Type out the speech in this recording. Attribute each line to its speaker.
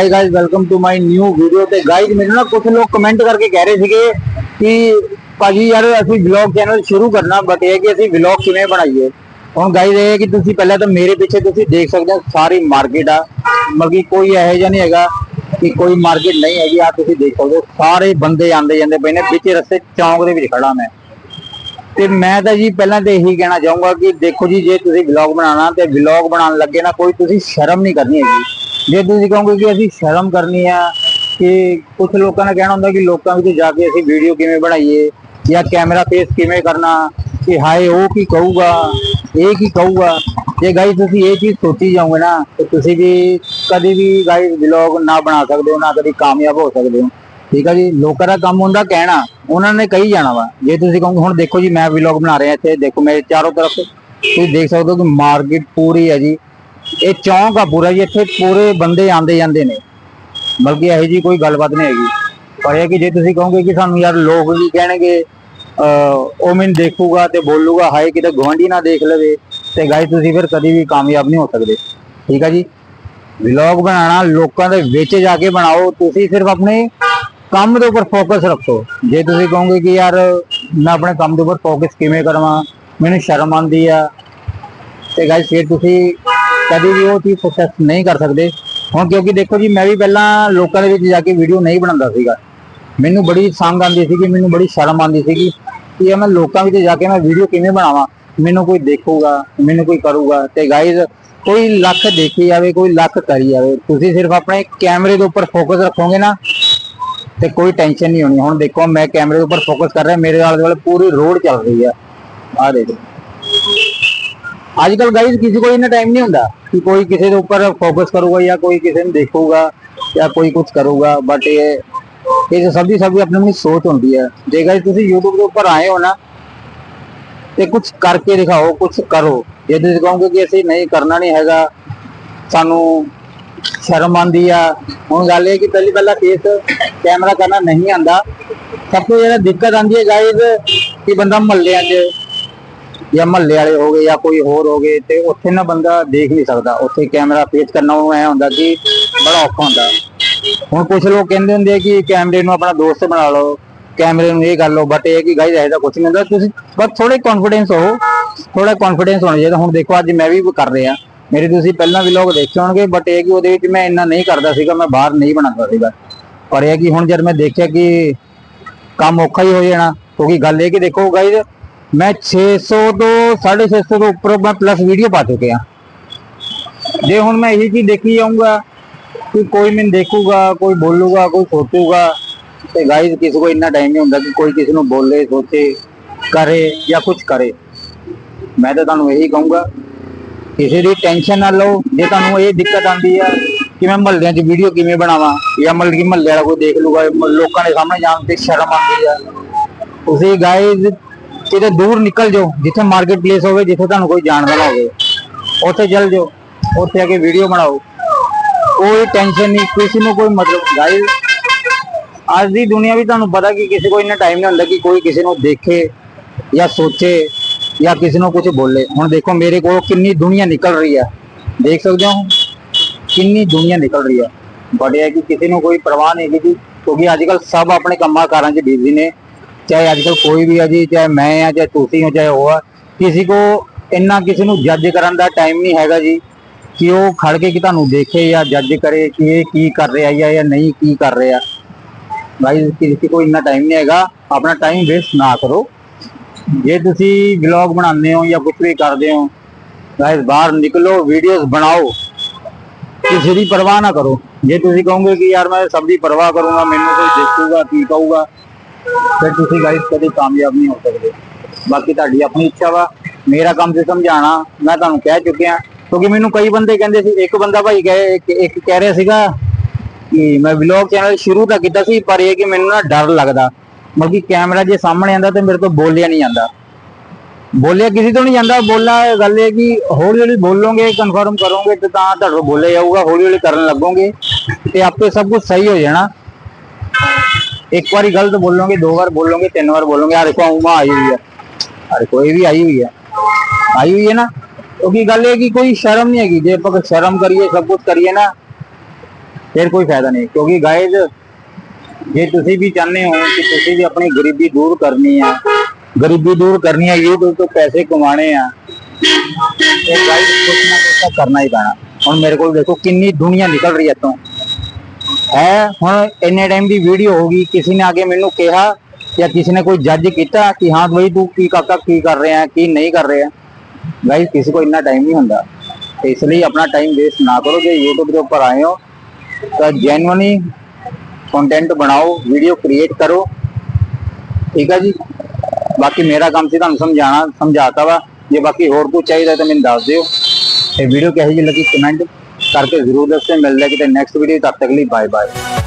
Speaker 1: Hi guys welcome to my new video ਤੇ guys ਮੈਨੂੰ ਨਾ ਕੁਝ ਲੋਕ ਕਮੈਂਟ ਕਰਕੇ ਕਹਿ ਰਹੇ ਸੀਗੇ ਕਿ ਭਾਜੀ ਯਾਰ ਅਸੀਂ ਵਲੌਗ ਚੈਨਲ ਸ਼ੁਰੂ ਕਰਨਾ ਬਟ ਇਹ ਕਿ ਅਸੀਂ ਵਲੌਗ ਕਿਵੇਂ ਬਣਾਈਏ? ਹੁਣ ਗਾਇਸ ਇਹ ਕਿ ਤੁਸੀਂ ਪਹਿਲਾਂ ਤਾਂ ਮੇਰੇ ਪਿੱਛੇ ਤੁਸੀਂ ਦੇਖ ਸਕਦੇ ਹੋ, ਸਾਰੀ ਮਾਰਕੀਟ ਆ। ਮਤਲਬ ਕਿ ਕੋਈ ਇਹੋ ਜਿਹਾ ਨਹੀਂ ਹੈਗਾ ਕਿ ਕੋਈ ਮਾਰਕੀਟ ਨਹੀਂ ਹੈਗੀ। ਆ ਤੁਸੀਂ ਦੇਖ ਸਕਦੇ ਹੋ, ਸਾਰੇ ਬੰਦੇ ਆਂਦੇ ਜਾਂਦੇ ਪਏ ਨੇ, ਵਿੱਚ ਰਸਤੇ ਚੌਂਕ ਦੇ ਵਿੱਚ ਖੜਾ ਮੈਂ। ਤੇ ਮੈਂ ਤਾਂ ਜੀ ਪਹਿਲਾਂ ਤੇ ਇਹੀ ਕਹਿਣਾ ਚਾਹੂੰਗਾ ਕਿ ਦੇਖੋ ਜੀ, ਜੇ ਤੁਸੀਂ ਵਲੌਗ ਬਣਾਉਣਾ, ਤੇ ਵਲੌਗ ਬਣਾਉਣ ਲੱਗੇ ਨਾ, ਕੋਈ ਤੁਸੀਂ ਸ਼ਰਮ ਨਹੀਂ ਕਰਨੀ ਹੈਗੀ। ਜੇ ਤੁਸੀਂ ਕਹੋਗੇ ਕਿ ਅਸੀਂ ਸ਼ਰਮ ਕਰਨੀ ਆ, ਕਿ ਕੁਝ ਲੋਕਾਂ ਦਾ ਕਹਿਣਾ ਹੁੰਦਾ ਕਿ ਲੋਕਾਂ ਵਿੱਚ ਜਾ ਕੇ ਅਸੀਂ ਵੀਡੀਓ ਕਿਵੇਂ ਬਣਾਈਏ ਜਾਂ ਕੈਮਰਾ ਫੇਸ ਕਿਵੇਂ ਕਰਨਾ, ਕਿ ਹਾਏ ਉਹ ਕੀ ਕਹੂਗਾ, ਇਹ ਕੀ ਕਹੂਗਾ। ਜੇ ਗਾਈ ਤੁਸੀਂ ਇਹ ਚੀਜ਼ ਸੋਚੀ ਜਾਓਗੇ ਨਾ, ਤੇ ਤੁਸੀਂ ਵੀ ਕਦੀ ਵੀ ਗਾਈ ਵਲੌਗ ਨਾ ਬਣਾ ਸਕਦੇ ਹੋ, ਨਾ ਕਦੀ ਕਾਮਯਾਬ ਹੋ ਸਕਦੇ ਹੋ। ਠੀਕ ਆ ਜੀ? ਲੋਕਾਂ ਦਾ ਕੰਮ ਹੁੰਦਾ ਕਹਿਣਾ, ਉਹਨਾਂ ਨੇ ਕਹੀ ਜਾਣਾ ਵਾ। ਜੇ ਤੁਸੀਂ ਕਹੋਗੇ, ਹੁਣ ਦੇਖੋ ਜੀ, ਮੈਂ ਵਲੌਗ ਬਣਾ ਰਿਹਾ ਇੱਥੇ, ਦੇਖੋ ਮੇਰੇ ਚਾਰੋਂ ਤਰਫ ਤੁਸੀਂ ਦੇਖ ਸਕਦੇ ਹੋ ਕਿ ਮਾਰਕੀਟ ਪੂਰੀ ਹੈ ਜੀ। ਇਹ ਚੌਂਕ ਆ ਪੂਰਾ ਜੀ, ਇੱਥੇ ਪੂਰੇ ਬੰਦੇ ਆਂਦੇ ਜਾਂਦੇ ਨੇ। ਬਲਕਿ ਇਹੋ ਜੀ ਕੋਈ ਗੱਲਬਾਤ ਨਹੀਂ ਹੈਗੀ। ਪਰ ਇਹ ਕਿ ਜੇ ਤੁਸੀਂ ਕਹੋਗੇ ਕਿ ਸਾਨੂੰ ਯਾਰ ਲੋਕ ਵੀ ਕਹਿਣਗੇ, ਅਹ, ਉਹ ਮੈਨੂੰ ਦੇਖੂਗਾ ਤੇ ਬੋਲੂਗਾ, ਹਾਏ ਕਿਤੇ ਗਵਾਂਢੀ ਨਾ ਦੇਖ ਲਵੇ, ਤੇ ਗਾਈ ਤੁਸੀਂ ਫਿਰ ਕਦੀ ਵੀ ਕਾਮਯਾਬ ਨਹੀਂ ਹੋ ਸਕਦੇ। ਠੀਕ ਆ ਜੀ? ਵਲੌਗ ਬਣਾਉਣਾ ਲੋਕਾਂ ਦੇ ਵਿੱਚ ਜਾ ਕੇ ਬਣਾਓ, ਤੁਸੀਂ ਸਿਰਫ ਆਪਣੇ ਕੰਮ ਦੇ ਉੱਪਰ ਫੋਕਸ ਰੱਖੋ। ਜੇ ਤੁਸੀਂ ਕਹੋਗੇ ਕਿ ਯਾਰ ਮੈਂ ਆਪਣੇ ਕੰਮ ਦੇ ਉੱਪਰ ਫੋਕਸ ਕਿਵੇਂ ਕਰਾਂ, ਮੈਨੂੰ ਸ਼ਰਮ ਆਉਂਦੀ ਆ, ਤੇ ਗਾਇਸ ਫਿਰ ਤੁਸੀਂ ਕਦੇ ਵੀ ਉਹ ਚੀਜ਼ ਸਕਸੈਸ ਨਹੀਂ ਕਰ ਸਕਦੇ। ਹੁਣ ਕਿਉਂਕਿ ਦੇਖੋ ਜੀ, ਮੈਂ ਵੀ ਪਹਿਲਾਂ ਲੋਕਾਂ ਦੇ ਵਿੱਚ ਜਾ ਕੇ ਵੀਡੀਓ ਨਹੀਂ ਬਣਾਉਂਦਾ ਸੀਗਾ। ਮੈਨੂੰ ਬੜੀ ਸੰਗ ਆਉਂਦੀ ਸੀਗੀ, ਮੈਨੂੰ ਬੜੀ ਸ਼ਰਮ ਆਉਂਦੀ ਸੀਗੀ ਕਿ ਮੈਂ ਲੋਕਾਂ ਵਿੱਚ ਜਾ ਕੇ ਮੈਂ ਵੀਡੀਓ ਕਿਵੇਂ ਬਣਾਵਾਂ? ਮੈਨੂੰ ਕੋਈ ਦੇਖੂਗਾ, ਮੈਨੂੰ ਕੋਈ ਕਰੂਗਾ ਤੇ ਗਾਇਸ ਕੋਈ ਲੱਖ ਦੇਖੀ ਜਾਵੇ, ਕੋਈ ਲੱਖ ਕਰੀ ਜਾਵੇ। ਤੁਸੀਂ ਸਿਰਫ ਆਪਣੇ ਕੈਮਰੇ ਦੇ ਉੱਪਰ ਫੋਕਸ ਰੱਖੋਗੇ ਨਾ ਤੇ ਕੋਈ ਟੈਨਸ਼ਨ ਨਹੀਂ ਹੋਣੀ। ਹੁਣ ਦੇਖੋ, ਮੈਂ ਕੈਮਰੇ ਦੇ ਉੱਪਰ ਫੋਕਸ ਕਰ ਰਿਹਾ, ਮੇਰੇ ਆਲੇ ਦੁਆਲੇ ਪੂਰੀ ਰੋਡ ਚੱਲ ਰਹੀ ਆ। ਆ ਦੇਖੋ ਅੱਜ ਕੱਲ ਗਾਈਜ਼ ਕਿਸੇ ਕੋਲ ਇੰਨਾ ਟਾਈਮ ਨਹੀਂ ਹੁੰਦਾ ਕਿ ਕੋਈ ਕਿਸੇ ਦੇ ਉੱਪਰ ਫੋਕਸ ਕਰੂਗਾ ਜਾਂ ਕੋਈ ਕਿਸੇ ਨੂੰ ਦੇਖੂਗਾ ਜਾਂ ਕੋਈ ਕੁਝ ਕਰੂਗਾ ਬਟ ਇਹ ਇਹ ਸਭ ਦੀ ਸਭ ਦੀ ਆਪਣੀ ਆਪਣੀ ਸੋਚ ਹੁੰਦੀ ਹੈ। ਜੇ ਗਾਈਜ਼ ਤੁਸੀਂ YouTube ਦੇ ਉੱਪਰ ਆਏ ਹੋ ਨਾ, ਤੇ ਕੁਝ ਕਰਕੇ ਦਿਖਾਓ ਕੁਝ ਕਰੋ। ਜੇ ਤੁਸੀਂ ਕਹੋਗੇ ਕਿ ਅਸੀਂ ਨਹੀਂ ਕਰਨਾ ਨਹੀਂ ਹੈਗਾ, ਸਾਨੂੰ ਸ਼ਰਮ ਆਉਂਦੀ ਆ। ਹੁਣ ਗੱਲ ਇਹ ਕਿ ਪਹਿਲੀ ਪਹਿਲਾ ਕੇਸ ਕੈਮਰਾ ਕਰਨਾ ਨਹੀਂ ਆਂਦਾ ਸਭ ਤੋਂ ਜ਼ਿਆਦਾ ਦਿੱਕਤ ਆਉਂਦੀ ਹੈ ਗਾਈਜ਼ ਕਿ ਬੰਦਾ ਮਹੱਲਿਆਂ 'ਚ ਜਾਂ ਮਹੱਲੇ ਵਾਲੇ ਹੋ ਗਏ ਜਾਂ ਕੋਈ ਹੋਰ ਹੋ ਗਏ ਤੇ ਉੱਥੇ ਨਾ ਬੰਦਾ ਦੇਖ ਨਹੀਂ ਸਕਦਾ। ਉੱਥੇ ਕੈਮਰਾ ਫੇਸ ਕਰਨਾ ਉਹਨੂੰ ਐ ਹੁੰਦਾ ਕਿ ਬੜਾ ਔਖਾ ਹੁੰਦਾ। ਹੁਣ ਕੁਝ ਲੋਕ ਕਹਿੰਦੇ ਹੁੰਦੇ ਆ ਕਿ ਕੈਮਰੇ ਨੂੰ ਆਪਣਾ ਦੋਸਤ ਬਣਾ ਲਓ ਕੈਮਰੇ ਨੂੰ ਇਹ ਕਰ ਲਓ ਬਟ ਇਹ ਕਿ ਗਾਈਜ਼ ਐਸਾ ਕੁਝ ਨਹੀਂ ਹੁੰਦਾ। ਤੁਸੀਂ ਬਸ ਥੋੜੇ ਕੌਨਫੀਡੈਂਸ ਹੋ ਥੋੜਾ ਕੌਨਫੀਡੈਂਸ ਹੋਣਾ ਚਾਹੀਦਾ। ਹੁਣ ਦੇਖੋ, ਅੱਜ ਮੈਂ ਵੀ ਕਰ ਰਿਹਾ। ਮੇਰੇ ਤੁਸੀਂ ਪਹਿਲਾਂ ਵੀ ਲੋਕ ਦੇਖੇ ਹੋਣਗੇ ਬਟ ਇਹ ਕਿ ਉਹਦੇ ਵਿੱਚ ਮੈਂ ਇੰਨਾ ਨਹੀਂ ਕਰਦਾ ਸੀਗਾ, ਮੈਂ ਬਾਹਰ ਨਹੀਂ ਬਣਾਉਂਦਾ ਸੀਗਾ। ਪਰ ਇਹ ਕਿ ਹੁਣ ਜਦ ਮੈਂ ਦੇਖਿਆ ਕਿ ਕੰਮ ਔਖਾ ਹੀ ਹੋ ਜਾਣਾ, ਕਿਉਂਕਿ ਗੱਲ ਇਹ ਕਿ ਦੇਖੋ ਗਾਈਜ਼ ਮੈਂ 600 ਤੋਂ 650 ਤੋਂ ਉੱਪਰ ਮੈਂ ਪਲੱਸ ਵੀਡੀਓ ਪਾ ਚੁੱਕਿਆ। ਜੇ ਹੁਣ ਮੈਂ ਇਹੀ ਚੀਜ਼ ਦੇਖੀ ਜਾਊਂਗਾ ਕਿ ਕੋਈ ਮੈਨੂੰ ਦੇਖੂਗਾ, ਕੋਈ ਬੋਲੂਗਾ, ਕੋਈ ਸੋਚੂਗਾ ਤੇ ਗਾਈਜ਼ ਕਿਸੇ ਕੋ ਇੰਨਾ ਟਾਈਮ ਨਹੀਂ ਹੁੰਦਾ ਕਿ ਕੋਈ ਕਿਸੇ ਨੂੰ ਬੋਲੇ, ਸੋਚੇ, ਕਰੇ ਜਾਂ ਕੁਝ ਕਰੇ। ਮੈਂ ਤਾਂ ਤੁਹਾਨੂੰ ਇਹੀ ਕਹੂੰਗਾ, ਕਿਸੇ ਦੀ ਟੈਨਸ਼ਨ ਨਾ ਲਓ। ਜੇ ਤੁਹਾਨੂੰ ਇਹ ਦਿੱਕਤ ਆਉਂਦੀ ਆ ਕਿ ਮੈਂ ਮਹੱਲਿਆਂ 'ਚ ਵੀਡੀਓ ਕਿਵੇਂ ਬਣਾਵਾਂ ਜਾਂ ਮਤਲਬ ਕਿ ਮਹੱਲੇ ਵਾਲਾ ਕੋਈ ਦੇਖ ਲੂਗਾ ਲੋਕਾਂ ਦੇ ਸਾਹਮਣੇ ਜਾਣ ਤੇ ਸ਼ਰਮ ਆਉਂਦੀ ਆ। ਤੁਸੀਂ ਗਾਇਜ਼ ਕਿਤੇ ਦੂਰ ਨਿਕਲ ਜਾਓ, ਜਿੱਥੇ ਮਾਰਕੀਟ ਪਲੇਸ ਹੋਵੇ, ਜਿੱਥੇ ਤੁਹਾਨੂੰ ਕੋਈ ਜਾਣਦਾ ਨਾ ਹੋਵੇ ਉੱਥੇ ਚੱਲ ਜਾਓ, ਉੱਥੇ ਆ ਕੇ ਵੀਡੀਓ ਬਣਾਓ। ਕੋਈ ਟੈਨਸ਼ਨ ਨਹੀਂ, ਕਿਸੇ ਨੂੰ ਕੋਈ ਮਤਲਬ ਗਾਇਜ਼ ਅੱਜ ਦੀ ਦੁਨੀਆ ਵੀ ਤੁਹਾਨੂੰ ਪਤਾ ਕਿ ਕਿਸੇ ਕੋਲ ਇੰਨਾ ਟਾਈਮ ਨਹੀਂ ਹੁੰਦਾ ਕਿ ਕੋਈ ਕਿਸੇ ਨੂੰ ਦੇਖੇ ਜਾਂ ਸੋਚੇ ਜਾਂ ਕਿਸੇ ਨੂੰ ਕੁਝ ਬੋਲੇ। ਹੁਣ ਦੇਖੋ, ਮੇਰੇ ਕੋਲ ਕਿੰਨੀ ਦੁਨੀਆ ਨਿਕਲ ਰਹੀ ਹੈ ਦੇਖ ਸਕਦੇ ਹੋ? ਕਿੰਨੀ ਦੁਨੀਆ ਨਿਕਲ ਰਹੀ ਹੈ ਬਟ ਇਹ ਹੈ ਕਿ ਕਿਸੇ ਨੂੰ ਕੋਈ ਪਰਵਾਹ ਨਹੀਂ ਹੈਗੀ ਜੀ, ਕਿਉਂਕਿ ਅੱਜ ਕੱਲ ਸਭ ਆਪਣੇ ਕੰਮਾਂ ਕਾਰਾਂ 'ਚ ਬਿਜ਼ੀ ਨੇ। ਚਾਹੇ ਅੱਜ ਕੱਲ ਕੋਈ ਵੀ ਹੈ ਜੀ, ਚਾਹੇ ਮੈਂ ਆ, ਚਾਹੇ ਤੁਸੀਂ ਹੋ, ਚਾਹੇ ਉਹ ਆ, ਕਿਸੇ ਕੋ ਇੰਨਾ ਕਿਸੇ ਨੂੰ ਜੱਜ ਕਰਨ ਦਾ ਟਾਈਮ ਨਹੀਂ ਹੈਗਾ ਜੀ, ਕਿ ਉਹ ਖੜ ਕੇ ਕਿ ਤੁਹਾਨੂੰ ਦੇਖੇ ਜਾਂ ਜੱਜ ਕਰੇ ਕਿ ਇਹ ਕੀ ਕਰ ਰਿਹਾ ਜਾਂ ਜਾਂ ਨਹੀਂ ਕੀ ਕਰ ਰਿਹਾ। ਭਾਈ, ਕਿਸੇ ਕੋ ਇੰਨਾ ਟਾਈਮ ਨਹੀਂ ਹੈਗਾ, ਆਪਣਾ ਟਾਈਮ ਵੇਸਟ ਨਾ ਕਰੋ। ਜੇ ਤੁਸੀਂ ਵਲੌਗ ਬਣਾਉਂਦੇ ਹੋ ਜਾਂ ਕੁਝ ਵੀ ਕਰਦੇ ਹੋ ਗਾਇਸ ਬਾਹਰ ਨਿਕਲੋ ਵੀਡੀਓਜ਼ ਬਣਾਓ। ਕਿਸੇ ਦੀ ਪਰਵਾਹ ਨਾ ਕਰੋ। ਜੇ ਤੁਸੀਂ ਕਹੋਗੇ ਕਿ ਯਾਰ ਮੈਂ ਸਭ ਦੀ ਪਰਵਾਹ ਕਰੂੰਗਾ, ਮੈਨੂੰ ਕੋਈ ਦੇਖੂਗਾ, ਕੀ ਕਹੂਗਾ ਫਿਰ ਤੁਸੀਂ ਗਾਇਸ ਕਦੇ ਕਾਮਯਾਬ ਨਹੀਂ ਹੋ ਸਕਦੇ। ਬਾਕੀ ਤੁਹਾਡੀ ਆਪਣੀ ਇੱਛਾ ਵਾ, ਮੇਰਾ ਕੰਮ ਤੇ ਸਮਝਾਣਾ ਮੈਂ ਤੁਹਾਨੂੰ ਕਹਿ ਚੁੱਕਿਆ। ਕਿਉਂਕਿ ਮੈਨੂੰ ਕਈ ਬੰਦੇ ਕਹਿੰਦੇ ਸੀ, ਇੱਕ ਬੰਦਾ ਭਾਈ ਕਹੇ, ਇੱਕ- ਕਹਿ ਰਿਹਾ ਸੀਗਾ ਕਿ ਮੈਂ ਵਲੌਗ ਚੈਨਲ ਸ਼ੁਰੂ ਤਾਂ ਕੀਤਾ ਸੀ, ਪਰ ਇਹ ਕਿ ਮੈਨੂੰ ਨਾ ਡਰ ਲੱਗਦਾ। ਮਤਲਬ ਕਿ ਕੈਮਰਾ ਜੇ ਸਾਹਮਣੇ ਆਂਦਾ ਤੇ ਮੇਰੇ ਤੋਂ ਬੋਲਿਆ ਨਹੀਂ ਜਾਂਦਾ। ਬੋਲਿਆ ਕਿਸੇ ਤੋਂ ਨਹੀਂ ਜਾਂਦਾ, ਬੋਲਣਾ ਗੱਲ ਇਹ ਕਿ ਹੌਲੀ ਹੌਲੀ ਬੋਲੋਗੇ ਕਨਫਰਮ ਕਰੋਗੇ ਤੇ ਤਾਂ ਤੁਹਾਡੇ ਤੋਂ ਬੋਲਿਆ ਜਾਊਗਾ, ਹੌਲੀ ਹੌਲੀ ਕਰਨ ਲੱਗੋਗੇ ਤੇ ਆਪੇ ਸਭ ਕੁਝ ਸਹੀ ਹੋ ਜਾਣਾ। ਇੱਕ ਵਾਰੀ ਗਲਤ ਬੋਲੋਗੇ ਦੋ ਵਾਰ ਬੋਲੋਗੇ ਤਿੰਨ ਵਾਰ ਬੋਲੋਗੇ ਆ ਦੇਖੋ ਉਮਾ ਆਈ ਹੋਈ ਹੈ ਆ ਦੇਖੋ ਇਹ ਵੀ ਆਈ ਹੋਈ ਹੈ ਆਈ ਹੋਈ ਹੈ ਨਾ ਕਿਉਂਕਿ ਗੱਲ ਇਹ ਕਿ ਕੋਈ ਸ਼ਰਮ ਨਹੀਂ ਹੈਗੀ ਜੇ ਆਪਾਂ ਸ਼ਰਮ ਕਰੀਏ ਸਭ ਕੁਝ ਕਰੀਏ ਨਾ ਫਿਰ ਕੋਈ ਫਾਇਦਾ ਨਹੀਂ ਕਿਉਂਕਿ ਗਾਇਜ਼ ਜੇ ਤੁਸੀਂ ਵੀ ਚਾਹੁੰਦੇ ਹੋ ਕਿ ਤੁਸੀਂ ਵੀ ਆਪਣੀ ਗਰੀਬੀ ਦੂਰ ਕਰਨੀ ਆ ਗਰੀਬੀ ਦੂਰ ਕਰਨੀ ਹੈ YouTube ਤੋਂ ਪੈਸੇ ਕਮਾਣੇ ਆ ਤੇ ਗਾਈਡ ਕੁਛ ਨਾ ਕੁਛ ਤਾਂ ਕਰਨਾ ਹੀ ਪੈਣਾ ਹੁਣ ਮੇਰੇ ਕੋਲ ਦੇਖੋ ਕਿੰਨੀ ਦੁਨੀਆ ਨਿਕਲ ਰਹੀ ਹੈ ਇੱਥੋਂ ਹੈ, ਹੁਣ ਇੰਨੇ ਟਾਈਮ ਦੀ ਵੀਡੀਓ ਹੋ ਗਈ, ਕਿਸੇ ਨੇ ਆ ਕੇ ਮੈਨੂੰ ਕਿਹਾ ਜਾਂ ਕਿਸੇ ਨੇ ਕੋਈ ਜੱਜ ਕੀਤਾ ਕਿ ਹਾਂ ਬਈ ਤੂੰ ਕੀ ਕਾਕਾ ਕੀ ਕਰ ਰਿਹਾ ਕੀ ਨਹੀਂ ਕਰ ਰਿਹਾ ਗਾਈਸ ਕਿਸੇ ਕੋ ਇੰਨਾ ਟਾਈਮ ਨਹੀਂ ਹੁੰਦਾ। ਇਸ ਲਈ ਆਪਣਾ ਟਾਈਮ ਵੇਸਟ ਨਾ ਕਰੋ, ਜੇ YouTube ਦੇ ਉੱਪਰ ਆਏ ਹੋ, ਤਾਂ ਜੈਨੂਇਨਲੀ ਕੰਟੈਂਟ ਬਣਾਓ ਵੀਡੀਓ ਕ੍ਰੀਏਟ ਕਰੋ। ਠੀਕ ਹੈ ਜੀ? ਬਾਕੀ ਮੇਰਾ ਕੰਮ ਸੀ ਤੁਹਾਨੂੰ ਸਮਝਾਣਾ ਸਮਝਾਤਾ ਵਾ। ਜੇ ਬਾਕੀ ਹੋਰ ਕੁਝ ਚਾਹੀਦਾ ਤਾਂ ਮੈਨੂੰ ਦੱਸ ਦਿਓ। ਤੇ ਵੀਡੀਓ ਕਿਹੋ ਜਿਹੀ ਲੱਗੀ? ਕਮੈਂਟ ਕਰਕੇ ਜ਼ਰੂਰ ਦੱਸਿਓ। ਮਿਲਦੇ ਹਾਂ ਕਿਤੇ ਨੈਕਸਟ ਵੀਡੀਓ ਤਦ ਤੱਕ ਲਈ ਬਾਏ ਬਾਏ